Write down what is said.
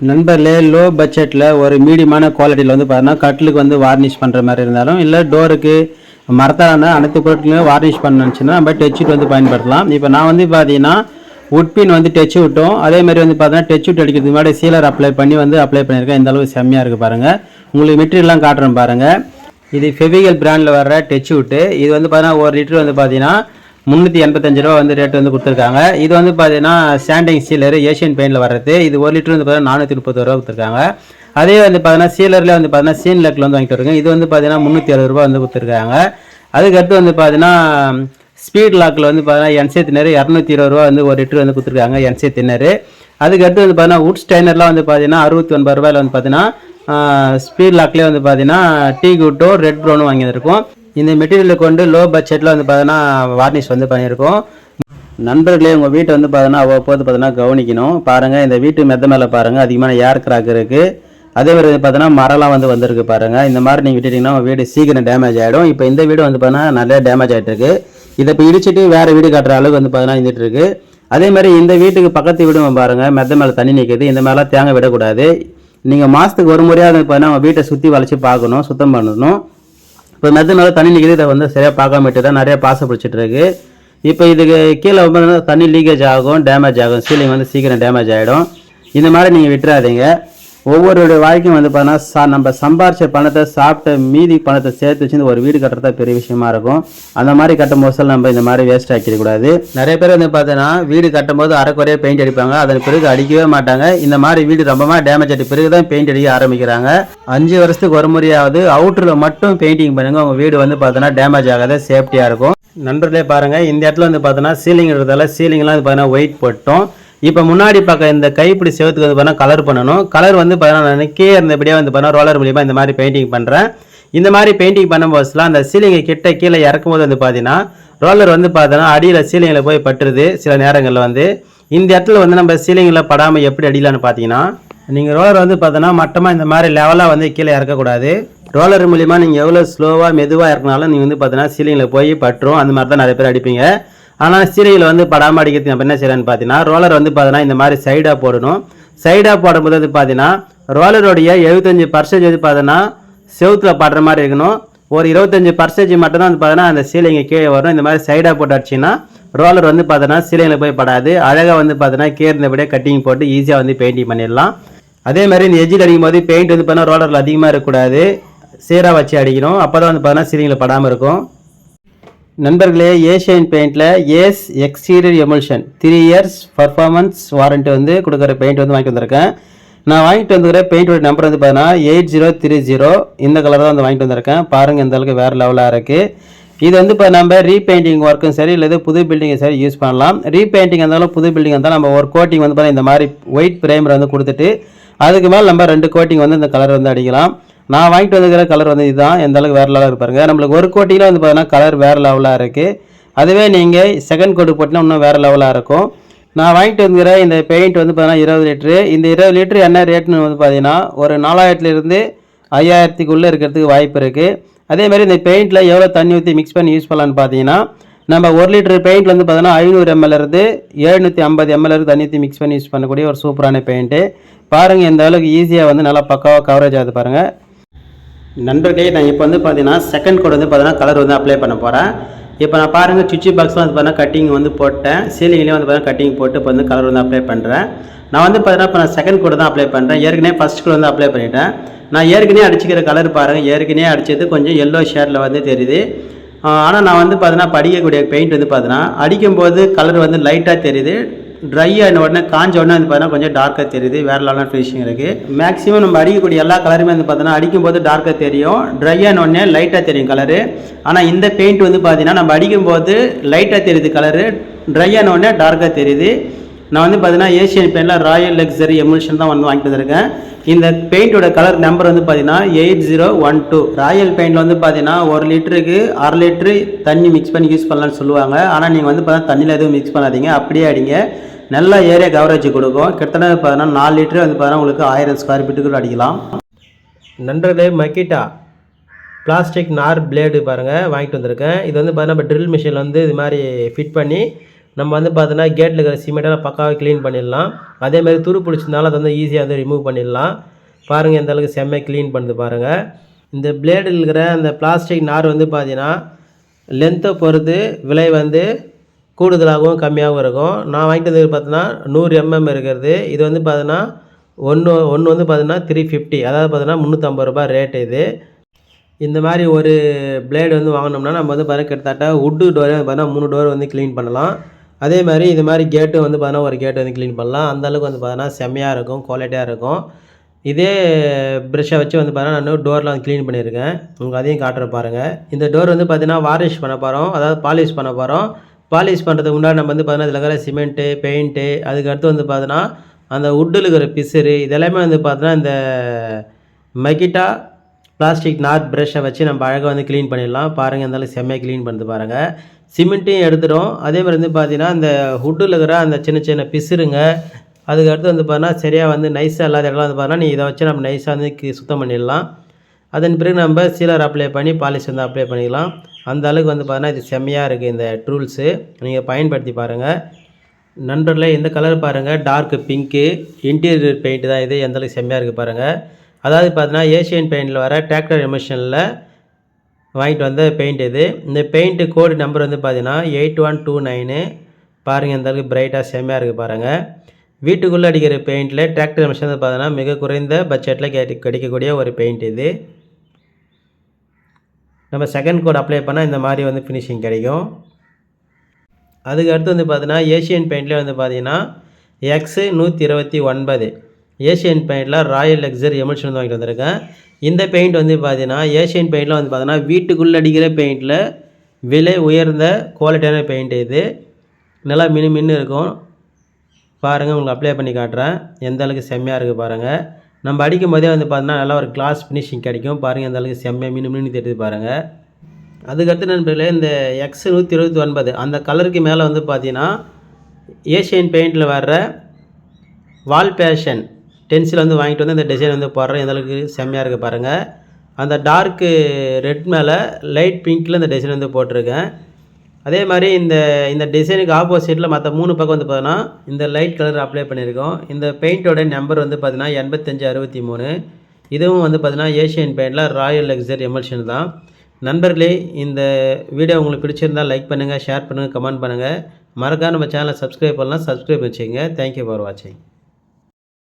நண்பர்களே லோ பட்ஜெட்டில் ஒரு மீடியமான குவாலிட்டியில் வந்து பார்த்தீங்கன்னா கட்டிலுக்கு வந்து வார்னிஷ் பண்ணுற மாதிரி இருந்தாலும் இல்லை டோருக்கு மரத்தாலான அனைத்து பொருட்களையும் வார்னிஷ் பண்ணுச்சுன்னா நம்ம டெச்சுட் வந்து பயன்படுத்தலாம். இப்போ நான் வந்து பார்த்தீங்கன்னா உட்பின் வந்து டச் விட்டோம் அதே மாதிரி வந்து பார்த்தீங்கன்னா டச் விட்டு அடிக்கிறதுக்கு முன்னாடி சீலர் அப்ளை பண்ணி வந்து அப்ளை பண்ணியிருக்கேன். இந்த அளவுக்கு செம்மையாக இருக்குது பாருங்கள் உங்களுக்கு மெட்டீரியல்லாம் காட்டுறேன் பாருங்கள் இது ஃபெவிகல் பிராண்டில் வர்ற டச் விட்டு இது வந்து பார்த்தீங்கன்னா ஒரு லிட்டர் வந்து பார்த்தீங்கன்னா முந்நூற்றி எண்பத்தஞ்சு ரூபா வந்து ரேட் வந்து கொடுத்துருக்காங்க இது வந்து பார்த்தீங்கன்னா சாண்டிங் சீலர் ஏஷியன் பெயிண்டில் வர்றது இது ஒரு லிட்டர் வந்து பார்த்தீங்கன்னா நானூற்றி முப்பது ரூபா கொடுத்துருக்காங்க அதே வந்து பார்த்தீங்கன்னா சீலரில் வந்து பார்த்தீங்கன்னா சீன் லெக்கில் வந்து வாங்கிட்டு வருங்க இது வந்து பார்த்தீங்கன்னா முந்நூற்றி அறுபது ரூபா வந்து கொடுத்துருக்காங்க அதுக்கடுத்து வந்து பார்த்தீங்கன்னா ஸ்பீட் லாக்கில் வந்து பார்த்தீங்கன்னா என்சே தின்னர் இரநூத்தி இருபது ரூபா வந்து ஒரு லிட்டர் வந்து கொடுத்துருக்காங்க என்சே தின்னர் அதுக்கடுத்து வந்து பார்த்தீங்கன்னா உட் ஸ்டைனர்லாம் வந்து பார்த்தீங்கன்னா அறுபத்தி ஒன்பது ரூபாயில் வந்து பார்த்தீங்கன்னா ஸ்பீட் லாக்லேயே வந்து பார்த்தீங்கன்னா டீ குட்டோ ரெட் ப்ரௌனும் வாங்கியிருக்கோம் இந்த மெட்டீரியலை கொண்டு லோ பட்ஜெட்டில் வந்து பார்த்தீங்கன்னா வார்னிஷ் வந்து பண்ணியிருக்கோம். நண்பர்களே உங்கள் வீட்டை வந்து பார்த்தீங்கன்னா அவ்வப்போது பார்த்தீங்கன்னா கவனிக்கணும். பாருங்கள் இந்த வீட்டு மெத்த மேலே பாருங்கள் அதிகமான ஏர் கிராக் இருக்குது அதே மாதிரி வந்து பார்த்தீங்கன்னா மரம்லாம் வந்து வந்திருக்கு பாருங்கள் இந்த மாதிரி நீங்கள் விட்டுட்டிங்கன்னா உங்கள் வீடு சீக்கிரம் டேமேஜ் ஆகிடும் இப்போ இந்த வீடு வந்து பார்த்தீங்கன்னா நிறைய டேமேஜ் ஆகிட்டுருக்கு இதை இப்போ இடிச்சிட்டு வேறு வீடு கட்டுற அளவுக்கு வந்து பார்த்தீங்கன்னா இருந்துகிட்ருக்கு அதே மாதிரி இந்த வீட்டுக்கு பக்கத்து வீடும் பாருங்கள் மெத்த மேலே தண்ணி நிற்குது இந்த மேலே தேங்க விடக்கூடாது. நீங்கள் மாதத்துக்கு ஒரு முறையாக வந்து பார்த்தீங்கன்னா உங்கள் வீட்டை சுற்றி வளைச்சி பார்க்கணும் சுத்தம் பண்ணணும். இப்போ மெத்த மேலே தண்ணி நிற்கிது இதை வந்து சரியாக பார்க்காமட்டு தான் நிறைய பாசை பிடிச்சிட்டு இருக்கு. இப்போ இதுக்கு கீழே வந்து தண்ணி லீக்கேஜ் ஆகும் டேமேஜ் ஆகும். சீலிங் வந்து சீக்கிரம் டேமேஜ் ஆகிடும் இந்த மாதிரி நீங்கள் விட்டுறாதீங்க. ஒவ்வொருடைய வாழ்க்கையும் வந்து பார்த்தீங்கன்னா சா நம்ம சம்பாரிச்ச பணத்தை சாப்பிட்ட மீதி பணத்தை சேர்த்து வச்சு ஒரு வீடு கட்டுறதா பெரிய விஷயமா இருக்கும். அந்த மாதிரி கட்டும் போது நம்ம இந்த மாதிரி வேஸ்ட் ஆக்கிடக்கூடாது நிறைய பேர் வந்து பார்த்தீங்கன்னா வீடு கட்டும் போது அரைக்குறையாக பெயிண்ட் அடிப்பாங்க. அதன் பிறகு அடிக்கவே மாட்டாங்க. இந்த மாதிரி வீடு ரொம்ப டேமேஜ் ஆகிட்ட பிறகு தான் பெயிண்ட் அடிக்க ஆரம்பிக்கிறாங்க. அஞ்சு வருஷத்துக்கு ஒரு முறையாவது அவுட்டரில் மட்டும் பெயிண்டிங் பண்ணுங்க. உங்கள் வீடு வந்து பார்த்தீங்கன்னா டேமேஜ் ஆகாத சேஃப்டியாக இருக்கும். நண்பர்களே பாருங்கள் இந்த இடத்துல வந்து பார்த்தோன்னா சீலிங் இருக்கிறதால சீலிங்லாம் வந்து பார்த்தீங்கன்னா ஒயிட் போட்டோம். இப்போ முன்னாடி பார்க்க இந்த கைப்பிடி செவத்துக்கு வந்து பார்த்தீங்கன்னா கலர் பண்ணணும். கலர் வந்து பார்த்தீங்கன்னா நான் கே இருந்தபடியே வந்து பார்த்தீங்கன்னா ரோலர் மூலியமாக இந்த மாதிரி பெயிண்டிங் பண்ணுறேன் இந்த மாதிரி பெயிண்டிங் பண்ணும்போதுலாம் அந்த சீலிங்கை கிட்ட கீழே இறக்கும் போது வந்து பார்த்தீங்கன்னா ரோலர் வந்து பார்த்தோன்னா அடியில் சீலிங்கில் போய் பட்டுருது சில நேரங்களில் வந்து. இந்த இடத்துல வந்து நம்ம சீலிங்கில் படாமல் எப்படி அடிக்கலான்னு பார்த்தீங்கன்னா நீங்கள் ரோலர் வந்து பார்த்தோன்னா மட்டமாக இந்த மாதிரி லெவலாக வந்து கீழே இறக்கக்கூடாது. ரோலர் மூலிமா நீங்கள் எவ்வளோ ஸ்லோவாக மெதுவாக இறக்குனாலும் நீங்கள் வந்து பார்த்தீங்கன்னா சீலிங்கில் போய் பட்டுரும். அந்த மாதிரி தான் நிறைய பேர் அடிப்பீங்க. ஆனால் சீலிங்கில் வந்து படாமல் அடிக்கிறதுக்கு நம்ம என்ன செய்யலாம்னு பார்த்தீங்கன்னா ரோலர் வந்து பார்த்தீங்கன்னா இந்த மாதிரி சைடாக போடணும். சைடாக போடும்போது வந்து பார்த்தீங்கன்னா ரோலருடைய எழுபத்தஞ்சு பர்சன்டேஜ் வந்து பார்த்தீங்கன்னா செவுத்தில் படுற மாதிரி இருக்கணும். ஒரு இருபத்தஞ்சு பர்சன்டேஜ் மட்டும்தான் வந்து பார்த்தீங்கன்னா அந்த சீலிங்கை கீழே வரும் இந்த மாதிரி சைடாக போட்டு அடிச்சிங்கன்னா ரோலர் வந்து பார்த்தோன்னா சீலிங்கில் போய் படாது. அழகாக வந்து பார்த்தோன்னா கீழே கட்டிங் போட்டு ஈஸியாக வந்து பெயிண்டிங் பண்ணிடலாம். அதே மாதிரி இந்த எஜ்ஜில் அடிக்கும் போது பெயிண்ட் வந்து பார்த்தீங்கன்னா ரோலரில் அதிகமாக இருக்கக்கூடாது. சீராக வச்சு அடிக்கணும். அப்போ தான் வந்து பார்த்தீங்கன்னா சீலிங்கில் படாமல் இருக்கும். நண்பர்களே Asian பெயிண்டில் ace exterior emulsion three years performance warranty வந்து கொடுக்குற பெயிண்ட் வந்து வாங்கிட்டு வந்திருக்கேன். நான் வாங்கிட்டு வந்துக்கிற பெயிண்டோட நம்பர் வந்து பார்த்தீங்கன்னா எயிட் ஜீரோ த்ரீ ஜீரோ இந்த கலர் தான் வந்து வாங்கிட்டு வந்திருக்கேன். பாருங்கள் இந்த அளவுக்கு வேறு லெவலாக இருக்குது இது வந்து இப்போ நம்ம ரீபெயிண்டிங் ஒர்க்கும் சரி இல்லை புது பில்டிங்கும் சரி யூஸ் பண்ணலாம். ரீபெயிண்டிங் இருந்தாலும் புது பில்டிங் இருந்தாலும் நம்ம ஒரு கோட்டிங் வந்து பார்த்தீங்கன்னா இந்த மாதிரி ஒயிட் பிரேமரை வந்து கொடுத்துட்டு அதுக்கு மேலே நம்ம ரெண்டு கோட்டிங் வந்து இந்த கலர் வந்து அடிக்கலாம். நான் வாங்கிட்டு வந்துக்கிற கலர் வந்து இதுதான் எந்த அளவுக்கு வேறு லெவலாக இருப்பாருங்க நம்மளுக்கு ஒரு கோட்டியில் வந்து பார்த்தீங்கன்னா கலர் வேறு லெவலாக இருக்குது அதுவே நீங்கள் செகண்ட் கோட்டு போட்டினா இன்னும் வேறு லெவலாக இருக்கும். நான் வாங்கிட்டு வந்துக்கிற இந்த பெயிண்ட் வந்து பார்த்தீங்கன்னா இருபது லிட்ரு இந்த இருபது லிட்ரு என்ன ரேட்னு வந்து பார்த்தீங்கன்னா ஒரு நாலாயிரத்துலேருந்து ஐயாயிரத்துக்குள்ளே இருக்கிறதுக்கு வாய்ப்பு இருக்குது அதே மாதிரி இந்த பெயிண்டில் எவ்வளோ தண்ணி ஊற்றி மிக்ஸ் பண்ணி யூஸ் பண்ணலான்னு பார்த்தீங்கன்னா நம்ம ஒரு லிட்டர் பெயிண்ட் வந்து பார்த்தீங்கன்னா ஐநூறு எம்எல்லேருந்து எழுநூற்றி ஐம்பது எம்எல் இருந்து தண்ணி ஊற்றி மிக்ஸ் பண்ணி யூஸ் பண்ணக்கூடிய ஒரு சூப்பரான பெயிண்ட்டு பாருங்கள் இந்த அளவுக்கு ஈஸியாக வந்து நல்லா பக்காவாக கவரேஜ் ஆகுது பாருங்கள் நண்பர்களே நான் இப்போ வந்து பார்த்தீங்கன்னா செகண்ட் கோட் வந்து பார்த்தீங்கன்னா கலர் வந்து அப்ளை பண்ண போகிறேன் இப்போ நான் பாருங்கள் சுவிட்ச் பாக்ஸ்லாம் வந்து பார்த்தீங்கன்னா கட்டிங் வந்து போட்டேன். சீலிங்லேயும் வந்து பார்த்தீங்கன்னா கட்டிங் போட்டு இப்போ வந்து கலர் வந்து அப்ளை பண்ணுறேன் நான் வந்து பார்த்தீங்கன்னா இப்போ நான் செகண்ட் கோட் தான் அப்ளை பண்ணுறேன் ஏற்கனவே ஃபஸ்ட் கோட் வந்து அப்ளை பண்ணிட்டேன். நான் ஏற்கனவே அடிச்சுக்கிற கலர் பாருங்கள் ஏற்கனவே அடிச்சது கொஞ்சம் எல்லோ ஷேடில் வந்து தெரியுது. ஆனால் நான் வந்து பார்த்தீங்கன்னா படிக்கக்கூடிய பெயிண்ட் வந்து பார்த்தீங்கன்னா அடிக்கும்போது கலர் வந்து லைட்டாக தெரியுது. ட்ரை ஆன உடனே காஞ்ச உடனே வந்து பார்த்தீங்கன்னா கொஞ்சம் டார்க்காக தெரியுது. வேறு லெவலான ஃபினிஷிங் இருக்குது மேக்ஸிமம் நம்ம அடிக்கக்கூடிய எல்லா கலருமே வந்து பார்த்தீங்கன்னா அடிக்கும்போது டார்க்காக தெரியும். ட்ரை ஆன உடனே லைட்டாக தெரியும் கலரு ஆனால் இந்த பெயிண்ட் வந்து பார்த்தீங்கன்னா நம்ம அடிக்கும்போது லைட்டாக தெரியுது கலரு ட்ரை ஆன உடனே டார்க்காக தெரியுது. நான் வந்து பார்த்தீங்கன்னா ஏஷியன் பெயிண்டில் ராயல் லக்ஸரி எமுல்ஷன் தான் வந்து வாங்கிட்டு வந்திருக்கேன். இந்த பெயிண்டோட கலர் நம்பர் வந்து பார்த்தீங்கன்னா eight zero one two royal பெயிண்டில் வந்து பார்த்தீங்கன்னா ஒரு லிட்டருக்கு அரை லிட்ரு தண்ணி மிக்ஸ் பண்ணி யூஸ் பண்ணலான்னு சொல்லுவாங்க. ஆனால் நீங்கள் வந்து பார்த்தீங்கன்னா தண்ணியில் எதுவும் மிக்ஸ் பண்ணாதீங்க. அப்படியே அடிங்க. நல்ல ஏரியா கவரேஜ் கொடுக்கும். கிட்டத்தட்ட பார்த்தீங்கன்னா நாலு லிட்டரு வந்து பார்த்தீங்கன்னா உங்களுக்கு ஆயிரம் ஸ்கொயர் ஃபீட்டுக்குள்ள அடிக்கலாம். நண்பர்களே மக்கிட்டா பிளாஸ்டிக் நார் பிளேடு பாருங்கள் வாங்கிட்டு வந்திருக்கேன். இது வந்து பார்த்தீங்கன்னா ட்ரில் மிஷினில் வந்து இது மாதிரி ஃபிட் பண்ணி நம்ம வந்து பார்த்தோன்னா கேட்டில் இருக்கிற சிமெண்ட்டெல்லாம் பக்காவாக க்ளீன் பண்ணிடலாம். அதேமாதிரி துரு பிடிச்சிருந்தாலும் அதை வந்து ஈஸியாக வந்து ரிமூவ் பண்ணிடலாம். பாருங்கள் எந்த அளவுக்கு செம்மையாக க்ளீன் பண்ணுது பாருங்கள் இந்த பிளேடில் இருக்கிற அந்த பிளாஸ்டிக் நார் வந்து பார்த்தீங்கன்னா லென்த்தை பொறுத்து விலை வந்து கூடுதலாகவும் கம்மியாகவும் இருக்கும். நான் வாங்கிட்டு வந்து பார்த்தீங்கன்னா நூறு எம்எம் இருக்கிறது. இது வந்து பார்த்தீங்கன்னா ஒன்று ஒன்று வந்து பார்த்தீங்கன்னா த்ரீ ஃபிஃப்டி அதாவது பார்த்தீங்கன்னா முந்நூற்றம்பது ரூபாய் ரேட்டு இது. இந்த மாதிரி ஒரு பிளேடு வந்து வாங்கினோம்னா நம்ம வந்து பார்த்தீங்கன்னா கிட்டத்தட்ட உட்டு டோரே வந்து பார்த்தீங்கன்னா மூணு டோர் வந்து க்ளீன் பண்ணலாம். அதே மாதிரி இது மாதிரி கேட்டு வந்து பார்த்தீங்கன்னா ஒரு கேட்டு வந்து க்ளீன் பண்ணலாம். அந்தளவுக்கு வந்து பார்த்தீங்கன்னா செம்மையாக இருக்கும் குவாலிட்டியாக இருக்கும். இதே ப்ரெஷ்ஷை வச்சு வந்து பார்த்தீங்கன்னா நான் டோரில் வந்து க்ளீன் பண்ணியிருக்கேன். உங்களுக்கு அதையும் காட்டுற பாருங்கள் இந்த டோர் வந்து பார்த்தீங்கன்னா வார்னிஷ் பண்ண போகிறோம் அதாவது பாலிஷ் பண்ண போகிறோம் பாலிஷ் பண்ணுறதுக்கு முன்னாடி நம்ம வந்து பார்த்தீங்கன்னா இதில் இருக்கிற சிமெண்ட்டு பெயிண்ட்டு அதுக்கு அடுத்து வந்து பார்த்தோன்னா அந்த உட்டில் இருக்கிற பிசுறு இதெல்லாமே வந்து பார்த்தோன்னா இந்த மகிட்டா பிளாஸ்டிக் நார் ப்ரஷ்ஷை வச்சு நம்ம அழகாக வந்து க்ளீன் பண்ணிடலாம். பாருங்கள் இருந்தாலும் செம்மையாக க்ளீன் பண்ணுறது பாருங்கள் சிமெண்ட்டையும் எடுத்துடும் அதே மாதிரி வந்து பார்த்தீங்கன்னா அந்த ஹுட்டில் இருக்கிற அந்த சின்ன சின்ன பிசுருங்க அதுக்கு அடுத்து வந்து பார்த்தீங்கன்னா சரியாக வந்து நைஸாக இல்லாத இடம்லாம் வந்து பார்த்தீங்கன்னா நீ இதை வச்சு நம்ம நைஸாக வந்து சுத்தம் பண்ணிடலாம். அதன் பிறகு நம்ம சீலர் அப்ளை பண்ணி பாலிஷ் வந்து அப்ளை பண்ணிக்கலாம். அந்த அளவுக்கு வந்து பார்த்தீங்கன்னா இது செம்மையாக இருக்குது இந்த டூல்ஸு நீங்கள் பயன்படுத்தி பாருங்கள் நண்பர்களே இந்த கலர் பாருங்கள் டார்க் பிங்க்கு இன்டீரியர் பெயிண்ட் தான் இது. எந்த அளவுக்கு செம்மையாக இருக்குது பாருங்கள் அதாவது பார்த்தீங்கன்னா ஏஷியன் பெயிண்டில் வர டிராக்டர் எமிஷனில் வாங்கிட்டு வந்த பெயிண்ட் இது. இந்த பெயிண்ட்டு கோடு நம்பர் வந்து பார்த்தீங்கன்னா எயிட் ஒன் டூ நைனு பாருங்கள் இந்த அளவுக்கு பிரைட்டாக செம்மையாக இருக்குது பாருங்கள் வீட்டுக்குள்ளே அடிக்கிற பெயிண்டில் டிராக்டர் எமிஷன் வந்து பார்த்தீங்கன்னா மிக குறைந்த பட்ஜெட்டில் கிடைக்கக்கூடிய ஒரு பெயிண்ட் இது. நம்ம செகண்ட் கோட் அப்ளை பண்ணால் இந்த மாதிரி வந்து ஃபினிஷிங் கிடைக்கும். அதுக்கு அடுத்து வந்து பார்த்தீங்கன்னா ஏஷியன் பெயிண்ட்லேயே வந்து பார்த்தீங்கன்னா எக்ஸு நூற்றி இருபத்தி ஒன்பது. ஏஷியன் பெயிண்டில் ராயல் லக்ஸரி எமல்ஷன் வந்து வாங்கிட்டு வந்திருக்கேன். இந்த பெயிண்ட் வந்து பார்த்தீங்கன்னா ஏஷியன் பெயிண்டில் வந்து பார்த்தீங்கன்னா வீட்டுக்குள்ளே அடிக்கிற பெயிண்டில் விலை உயர்ந்த குவாலிட்டியான பெயிண்ட் இது. நல்லா மினு மின்னு இருக்கும். பாருங்கள் உங்களுக்கு அப்ளை பண்ணி காட்டுறேன். எந்த அளவுக்கு செம்மையாக இருக்குது பாருங்கள் நம்ம அடிக்கும் போதே வந்து பார்த்தீங்கன்னா நல்லா ஒரு கிளாஸ் ஃபினிஷிங் கிடைக்கும். பாருங்கள் அந்த அளவுக்கு செம்மையாக மீன் மீன் தெரியுது பாருங்கள் அதுக்கடுத்து நண்பர்களே இந்த எக்ஸ் நூற்றி இருபத்தி ஒன்பது அந்த கலருக்கு மேலே வந்து பார்த்தீங்கன்னா ஏஷியன் பெயிண்டில் வர்ற வால் பேஷன் டென்சில் வந்து வாங்கிட்டு வந்து இந்த டிசைன் வந்து போடுறேன். எந்த அளவுக்கு செம்மையாக இருக்குது பாருங்கள் அந்த டார்க்கு ரெட் மேலே லைட் பிங்க்கில் இந்த டிசைன் வந்து போட்டிருக்கேன். அதே மாதிரி இந்த இந்த டிசைனுக்கு ஆப்போசிட்டில் மற்ற மூணு பக்கம் வந்து பார்த்தோன்னா இந்த லைட் கலர் அப்ளை பண்ணியிருக்கோம். இந்த பெயிண்ட்டோட நம்பர் வந்து பார்த்தீங்கன்னா எண்பத்தஞ்சு அறுபத்தி மூணு. இதுவும் வந்து பார்த்தீங்கன்னா ஏஷியன் பெயிண்டில் ராயல் லெக்ஸர் எமல்ஷன் தான். நண்பர்களே இந்த வீடியோ உங்களுக்கு பிடிச்சிருந்தால் லைக் பண்ணுங்கள் ஷேர் பண்ணுங்கள் கமெண்ட் பண்ணுங்கள் மறக்காம நம்ம சேனலை சப்ஸ்கிரைப் பண்ணலாம் சப்ஸ்கிரைப் வச்சுங்க தேங்க்யூ ஃபார் வாட்சிங்